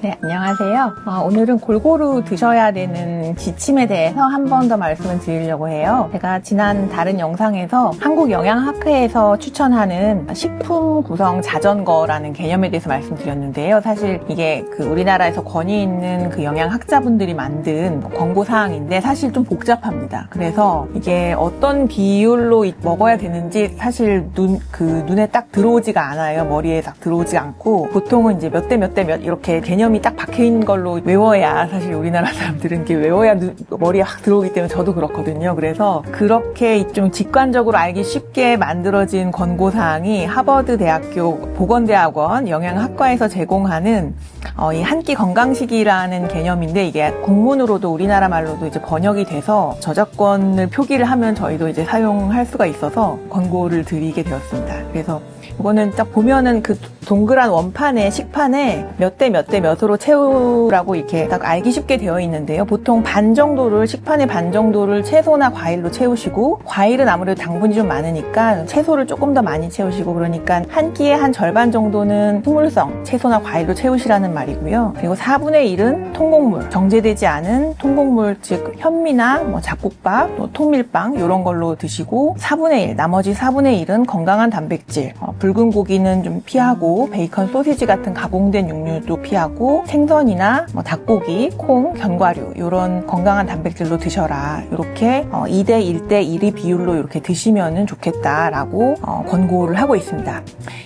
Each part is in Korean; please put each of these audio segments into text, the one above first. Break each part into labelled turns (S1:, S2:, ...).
S1: 네, 안녕하세요. 어, 오늘은 골고루 드셔야 되는 지침에 대해서 한 번 더 말씀을 드리려고 해요. 제가 지난 다른 영상에서 한국영양학회에서 추천하는 식품 구성 자전거라는 개념에 대해서 말씀드렸는데요. 사실 이게 그 우리나라에서 권위 있는 그 영양학자분들이 만든 광고 사항인데 사실 좀 복잡합니다. 그래서 이게 어떤 비율로 이- 먹어야 되는지 사실 눈, 그 눈에 딱 들어오지가 않아요. 머리에 딱 들어오지 않고 보통은 이제 몇 대 몇 대 몇 이렇게 개념 이 딱 박혀 있는 걸로 외워야 사실 우리나라 사람들은 이게 외워야 눈- 머리에 확 들어오기 때문에 저도 그렇거든요. 그래서 그렇게 좀 직관적으로 알기 쉽게 만들어진 권고 사항이 하버드 대학교 보건대학원 영양학과에서 제공하는 어, 이 한 끼 건강식이라는 개념인데 이게 국문으로도 우리나라 말로도 이제 번역이 돼서 저작권을 표기를 하면 저희도 이제 사용할 수가 있어서 권고를 드리게 되었습니다. 그래서 이거는 딱 보면은 그 동그란 원판에 식판에 몇 대 몇 대 몇 으로 채우라고 이렇게 딱 알기 쉽게 되어 있는데요. 보통 반 정도를 식판의 반 정도를 채소나 과일로 채우시고 과일은 아무래도 당분이 좀 많으니까 채소를 조금 더 많이 채우시고 그러니까 한 끼에 한 절반 정도는 식물성 채소나 과일로 채우시라는 말이고요. 그리고 4분의 1은 통곡물 정제되지 않은 통곡물 즉 현미나 뭐 잡곡밥, 또 통밀빵 이런 걸로 드시고 4분의 1 나머지 4분의 1은 건강한 단백질 어, 붉은 고기는 좀 피하고 베이컨, 소시지 같은 가공된 육류도 피하고 생선이나 뭐 닭고기, 콩, 견과류 이런 건강한 단백질로 드셔라. 이렇게 어, 2대 1대 1의 비율로 이렇게 드시면 좋겠다라고 어, 권고를 하고 있습니다.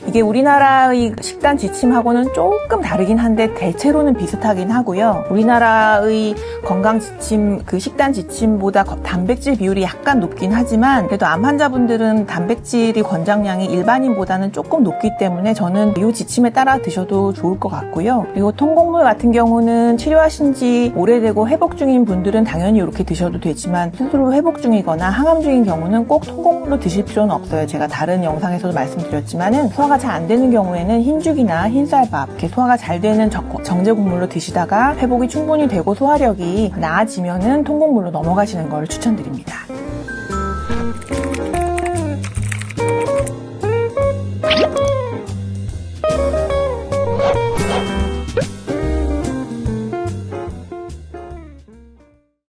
S1: 이게 우리나라의 식단 지침하고는 조금 다르긴 한데 대체로는 비슷하긴 하고요. 우리나라의 건강 지침 그 식단 지침보다 거- 단백질 비율이 약간 높긴 하지만 그래도 암 환자분들은 단백질이 권장량이 일반인보다는 조금 높기 때문에 저는 이 지침에 따라 드셔도 좋을 것 같고요. 그리고 통 곡물 같은 경우는 치료하신 지 오래되고 회복 중인 분들은 당연히 이렇게 드셔도 되지만 스스로 회복 중이거나 항암 중인 경우는 꼭 통곡물로 드실 필요는 없어요. 제가 다른 영상에서도 말씀드렸지만은 소화가 잘 안 되는 경우에는 흰죽이나 흰쌀밥 이렇게 소화가 잘 되는 적- 정제 국물로 드시다가 회복이 충분히 되고 소화력이 나아지면은 통곡물로 넘어가시는 걸 추천드립니다.